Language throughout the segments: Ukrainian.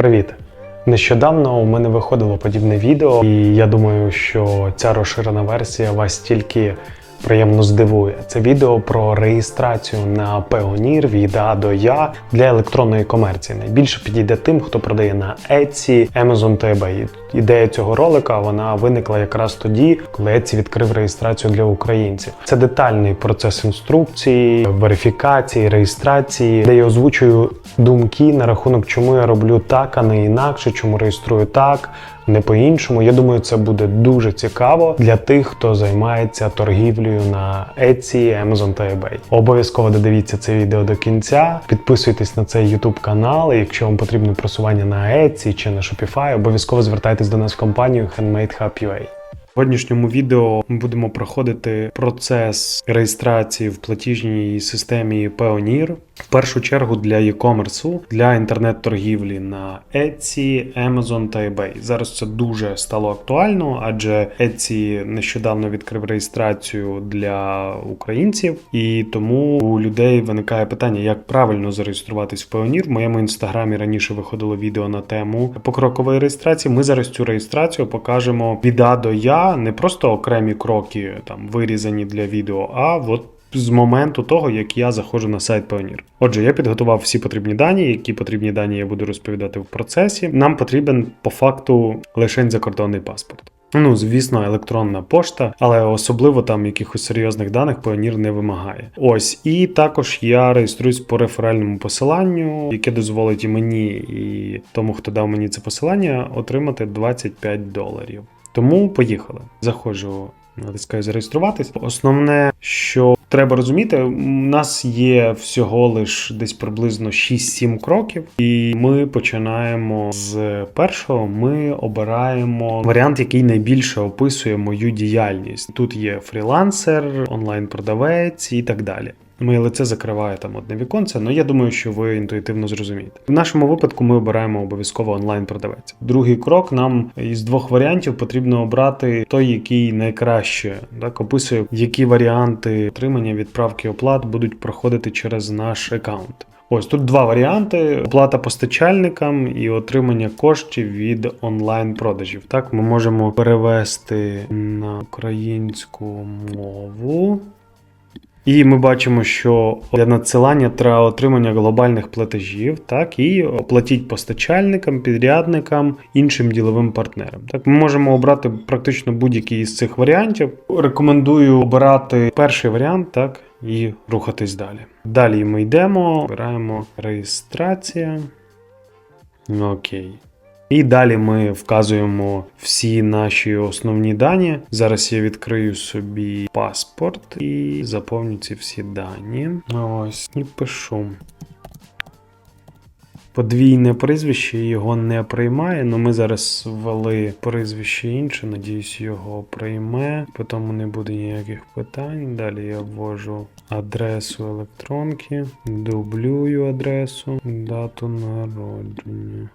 Привіт! Нещодавно у мене виходило подібне відео, і я думаю, що ця розширена версія вас тільки приємно здивує. Це відео про реєстрацію на Payoneer від А до Я для електронної комерції. Найбільше підійде тим, хто продає на Etsy, Amazon та eBay. Ідея цього ролика вона виникла якраз тоді, коли Etsy відкрив реєстрацію для українців. Це детальний процес інструкції, верифікації, реєстрації, де я озвучую думки на рахунок, чому я роблю так, а не інакше, чому реєструю так, не по-іншому. Я думаю, це буде дуже цікаво для тих, хто займається торгівлею на Etsy, Amazon та eBay. Обов'язково додивіться це відео до кінця. Підписуйтесь на цей YouTube канал. І якщо вам потрібно просування на Etsy чи на Shopify, обов'язково звертайтесь до нас в компанію Handmade Hub UA. В сьогоднішньому відео ми будемо проходити процес реєстрації в платіжній системі Payoneer. В першу чергу для e-commerce, для інтернет-торгівлі на Etsy, Amazon та eBay. Зараз це дуже стало актуально, адже Etsy нещодавно відкрив реєстрацію для українців, і тому у людей виникає питання, як правильно зареєструватись в Payoneer. В моєму інстаграмі раніше виходило відео на тему покрокової реєстрації. Ми зараз цю реєстрацію покажемо від А до Я, не просто окремі кроки там вирізані для відео, а от з моменту того, як я заходжу на сайт Payoneer. Отже, я підготував всі потрібні дані, які потрібні дані я буду розповідати в процесі. Нам потрібен по факту лише закордонний паспорт. Ну, звісно, електронна пошта, але особливо там якихось серйозних даних Payoneer не вимагає. Ось, і також я реєструюсь по реферальному посиланню, яке дозволить і мені, і тому, хто дав мені це посилання, отримати 25 доларів. Тому поїхали. Заходжу. Натискаю зареєструватись. Основне, що треба розуміти, у нас є всього лиш десь приблизно 6-7 кроків, і ми починаємо з першого. Ми обираємо варіант, який найбільше описує мою діяльність. Тут є фрілансер, онлайн-продавець і так далі. Моє лице закриває там одне віконце, але я думаю, що ви інтуїтивно зрозумієте. В нашому випадку ми обираємо обов'язково онлайн-продавець. Другий крок нам із двох варіантів потрібно обрати той, який найкраще так описує, які варіанти отримання відправки оплат будуть проходити через наш аккаунт. Ось тут два варіанти: оплата постачальникам і отримання коштів від онлайн-продажів. Так, ми можемо перевести на українську мову. І ми бачимо, що для надсилання треба отримання глобальних платежів, так і оплатіть постачальникам, підрядникам, іншим діловим партнерам. Так, ми можемо обрати практично будь-який із цих варіантів. Рекомендую обирати перший варіант, так, і рухатись далі. Далі ми йдемо, обираємо реєстрація. Окей. І далі ми вказуємо всі наші основні дані. Зараз я відкрию собі паспорт і заповню ці всі дані. Ось, і пишу. Подвійне прізвище його не приймає, але ми зараз ввели прізвище інше, надіюсь, його прийме, потім не буде ніяких питань. Далі я ввожу адресу електронки, дублюю адресу, дату народження.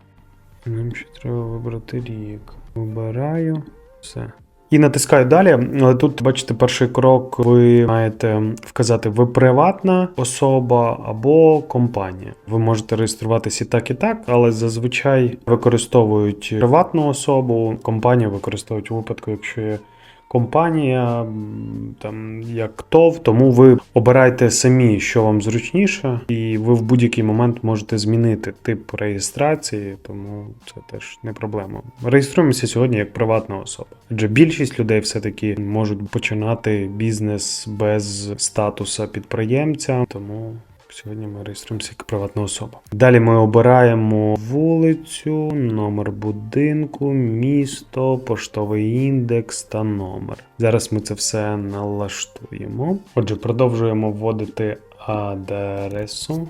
Нам ще треба вибрати рік. Вибираю все. І натискаю далі. Але тут, бачите, перший крок ви маєте вказати, ви приватна особа або компанія. Ви можете реєструватися і так, і так, але зазвичай використовують приватну особу, компанію використовують у випадку, якщо є компанія, там як ТОВ, тому ви обирайте самі, що вам зручніше, і ви в будь-який момент можете змінити тип реєстрації, тому це теж не проблема. Реєструємося сьогодні як приватна особа. Адже більшість людей все-таки можуть починати бізнес без статуса підприємця, тому. Сьогодні ми реєструємося як приватна особа. Далі ми обираємо вулицю, номер будинку, місто, поштовий індекс та номер. Зараз ми це все налаштуємо. Отже, продовжуємо вводити адресу.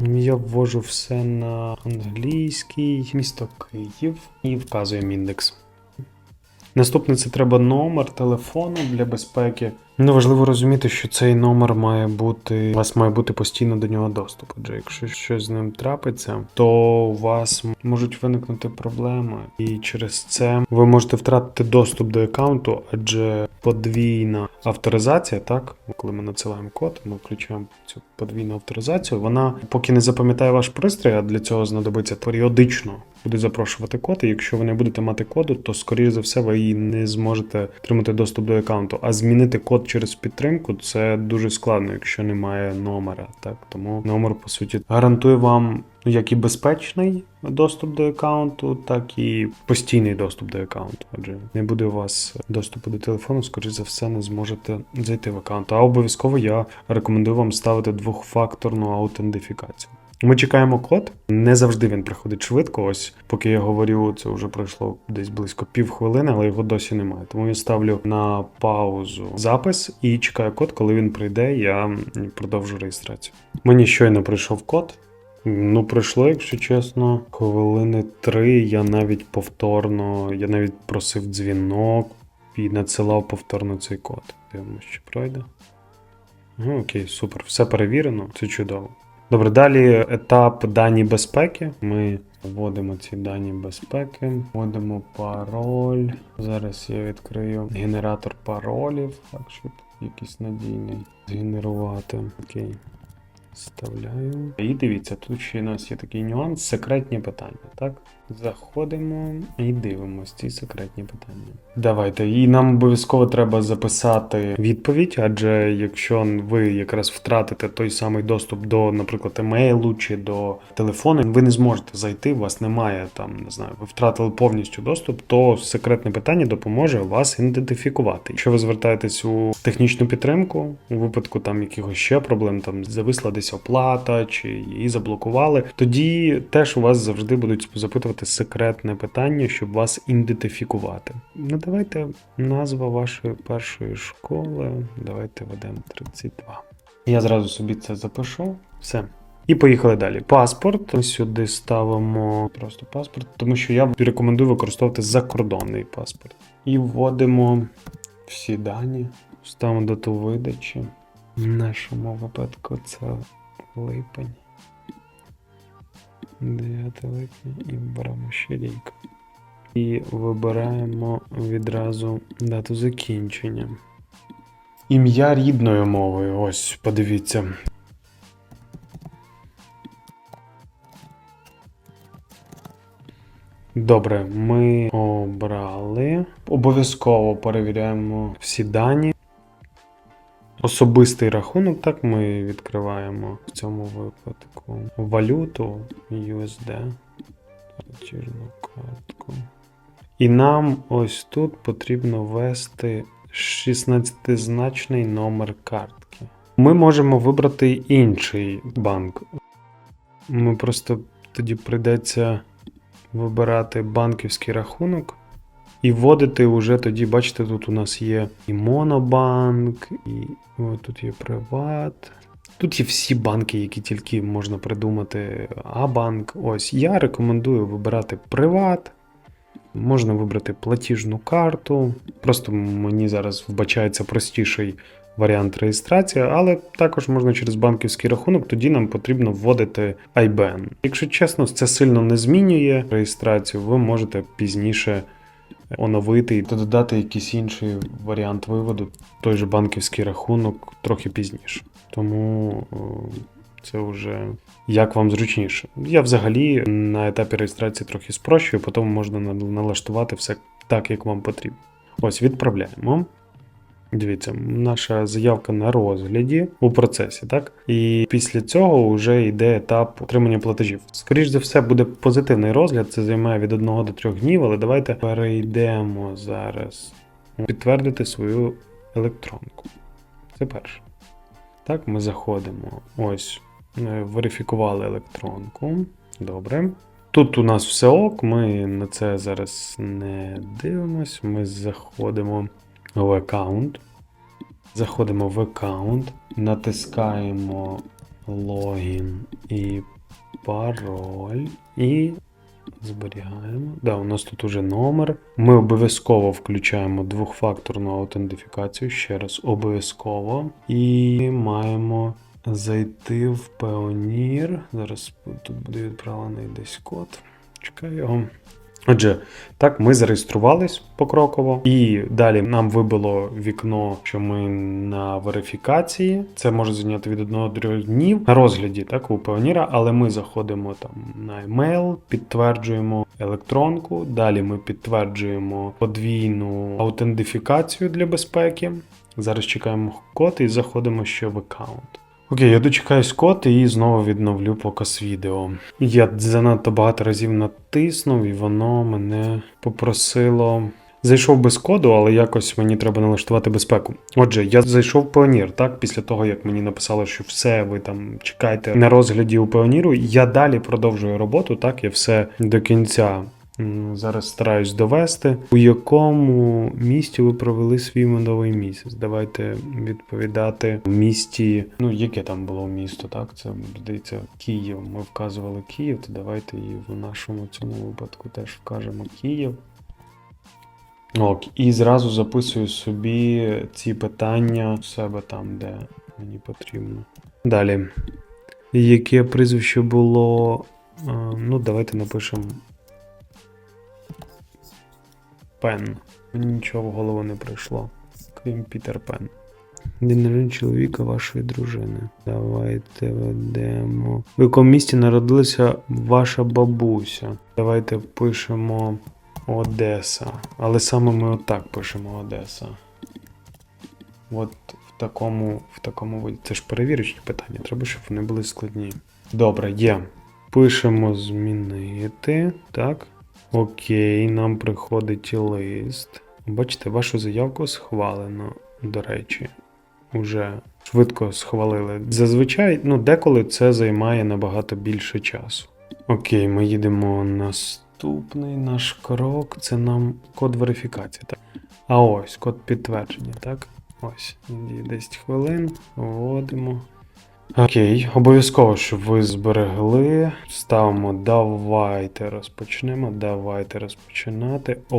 Я ввожу все на англійський, місто Київ і вказуємо індекс. Наступне це треба номер телефону для безпеки. Ну, важливо розуміти, що цей номер має бути, у вас має бути постійно до нього доступ. Адже якщо щось з ним трапиться, то у вас можуть виникнути проблеми, і через це ви можете втратити доступ до аккаунту, адже подвійна авторизація, так, коли ми надсилаємо код, ми включаємо цю подвійну авторизацію. Вона поки не запам'ятає ваш пристрій, а для цього знадобиться періодично буде запрошувати код. І якщо ви не будете мати коду, то скоріш за все ви і не зможете отримати доступ до аккаунту. А змінити код через підтримку це дуже складно, якщо немає номера. Так тому номер по суті гарантує вам ну, як і безпечний доступ до аккаунту, так і постійний доступ до аккаунту. Адже не буде у вас доступу до телефону, скоріш за все, не зможете зайти в аккаунт. А обов'язково я рекомендую вам ставити двохфакторну аутентифікацію. Ми чекаємо код. Не завжди він приходить швидко. Ось поки я говорю, це вже пройшло десь близько півхвилини, але його досі немає. Тому я ставлю на паузу запис і чекаю код. Коли він прийде, я продовжу реєстрацію. Мені щойно прийшов код. Ну, пройшло, якщо чесно, хвилини три. Я навіть повторно, я навіть просив дзвінок і надсилав повторно цей код. Дивимося, чи пройде. Ну, окей, супер, все перевірено, це чудово. Добре, далі етап дані безпеки. Ми вводимо ці дані безпеки, вводимо пароль. Зараз я відкрию генератор паролів, так, щоб якийсь надійний згенерувати. Окей. Вставляю. І дивіться, тут ще у нас є такий нюанс, секретні питання, так? Заходимо і дивимося ці секретні питання. Давайте, і нам обов'язково треба записати відповідь, адже якщо ви якраз втратите той самий доступ до, наприклад, емейлу чи до телефону, ви не зможете зайти, у вас немає там, не знаю, ви втратили повністю доступ, то секретне питання допоможе вас ідентифікувати. Якщо ви звертаєтесь у технічну підтримку, у випадку там якихось ще проблем, там зависла десь оплата чи її заблокували, тоді теж у вас завжди будуть запитувати секретне питання, щоб вас ідентифікувати. Ну, давайте назва вашої першої школи. Давайте ведемо 32. Я зразу собі це запишу. Все. І поїхали далі. Паспорт. Ми сюди ставимо просто паспорт, тому що я рекомендую використовувати закордонний паспорт. І вводимо всі дані. Ставимо дату видачі. В нашому випадку це липень. 9 липня і беремо ще рік. І вибираємо відразу дату закінчення. Ім'я рідною мовою. Ось, подивіться. Добре, ми обрали. Обов'язково перевіряємо всі дані. Особистий рахунок, так ми відкриваємо в цьому випадку валюту USD, платіжну картку. І нам ось тут потрібно ввести 16-значний номер картки. Ми можемо вибрати інший банк. Ми просто тоді прийдеться вибирати банківський рахунок. І вводити вже тоді, бачите, тут у нас є і Монобанк, і о, тут є Приват. Тут є всі банки, які тільки можна придумати. А-банк. Ось я рекомендую вибирати Приват. Можна вибрати платіжну карту. Просто мені зараз вбачається простіший варіант реєстрації, але також можна через банківський рахунок, тоді нам потрібно вводити IBAN. Якщо чесно, це сильно не змінює реєстрацію, ви можете пізніше оновити та додати якийсь інший варіант виводу, той же банківський рахунок трохи пізніше. Тому це вже як вам зручніше. Я взагалі на етапі реєстрації трохи спрощую, потім можна налаштувати все так, як вам потрібно. Ось відправляємо. Дивіться, наша заявка на розгляді у процесі, так? І після цього вже йде етап отримання платежів. Скоріше за все, буде позитивний розгляд, це займає від 1 до 3 днів, але давайте перейдемо зараз підтвердити свою електронку. Це перше. Так, ми заходимо. Ось, верифікували електронку. Добре. Тут у нас все ок, ми на це зараз не дивимось. Ми заходимо в аккаунт. Заходимо в аккаунт, натискаємо логін і пароль і Зберігаємо. Да, у нас тут уже номер. Ми обов'язково включаємо двохфакторну аутентифікацію. Ще раз, обов'язково. І маємо зайти в Payoneer. Зараз тут буде відправлений десь код. Чекаю. Отже, так, ми зареєструвались покроково, і далі нам вибило вікно, що ми на верифікації. Це може зайняти від 1 до 3 днів на розгляді, так, у Payoneer, але ми заходимо там на емейл, підтверджуємо електронку. Далі ми підтверджуємо подвійну аутентифікацію для безпеки. Зараз чекаємо код і заходимо ще в аккаунт. Окей, я дочекаюсь код і знову відновлю показ відео. Я занадто багато разів натиснув, і воно мене попросило. Зайшов без коду, але якось мені треба налаштувати безпеку. Отже, я зайшов в Payoneer, так, після того, як мені написали, що все, ви там чекаєте на розгляді у Payoneer, я далі продовжую роботу, так, я все до кінця зараз стараюсь довести. У якому місті ви провели свій медовий місяць? Давайте відповідати в місті. Ну, яке там було місто, так? Це здається Київ. Ми вказували Київ, то давайте і в нашому цьому випадку теж вкажемо Київ. Ок, і зразу записую собі ці питання у себе там, де мені потрібно. Далі. Яке прізвище було. Ну, давайте напишемо. Пен. Мені нічого в голову не прийшло, крім Пітер Пен. День народження чоловіка вашої дружини. Давайте ведемо. В якому місті народилася ваша бабуся? Давайте пишемо Одеса. Але саме ми отак пишемо Одеса. От в такому, в такому. Це ж перевірочні питання, треба, щоб вони були складні. Добре, є. Пишемо змінити. Так. Окей, нам приходить лист. Бачите, вашу заявку схвалено, до речі. Уже швидко схвалили. Зазвичай, ну, деколи це займає набагато більше часу. Окей, ми їдемо наступний наш крок. Це нам код верифікації. Так? А ось код підтвердження, так? Ось, є 10 хвилин. Вводимо. Окей, обов'язково, щоб ви зберегли. Ставимо давайте розпочнемо. Давайте розпочинати. О,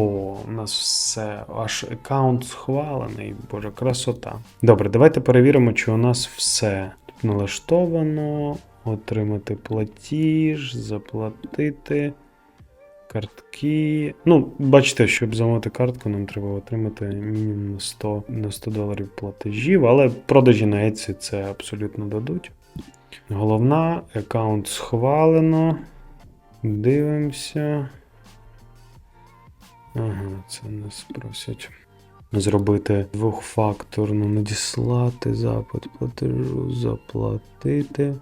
у нас все. Аж аккаунт схвалений. Боже, красота. Добре, давайте перевіримо, чи у нас все тут налаштовано. Отримати платіж, заплатити. Картки. Ну, бачите, щоб замовити картку, нам треба отримати мінімум на 100, на 100 доларів платежів, але продажі на Etsy це абсолютно дадуть. Головна, аккаунт схвалено. Дивимося. Ага, це нас просять зробити двохфакторну, надіслати запит платежу, заплатити.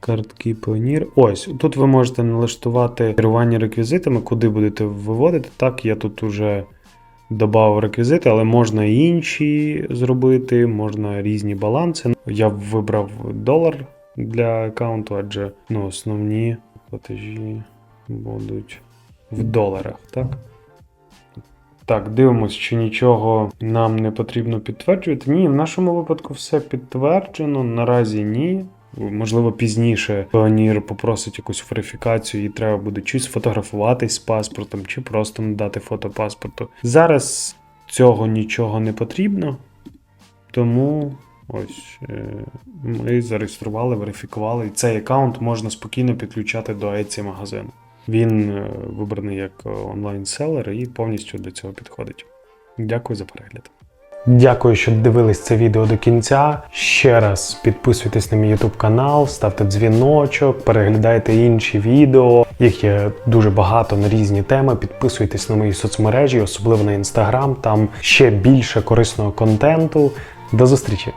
Картки Payoneer. Ось, тут ви можете налаштувати керування реквізитами, куди будете виводити. Так, я тут уже додав реквізити, але можна і інші зробити, можна різні баланси. Я вибрав долар для аккаунту, адже ну, основні платежі будуть в доларах. так? Так, дивимось, чи нічого нам не потрібно підтверджувати. Ні, в нашому випадку все підтверджено. Наразі ні. Можливо, пізніше Payoneer попросить якусь верифікацію, і треба буде чи сфотографуватись з паспортом, чи просто надати фото паспорту. Зараз цього нічого не потрібно, тому ось е, ми зареєстрували, верифікували, і цей аккаунт можна спокійно підключати до Etsy магазину. Він е, вибраний як онлайн-селер і повністю до цього підходить. Дякую за перегляд. Дякую, що дивились це відео до кінця. Ще раз підписуйтесь на мій YouTube канал, ставте дзвіночок, переглядайте інші відео. Їх є дуже багато на різні теми. Підписуйтесь на мої соцмережі, особливо на Instagram. Там ще більше корисного контенту. До зустрічі!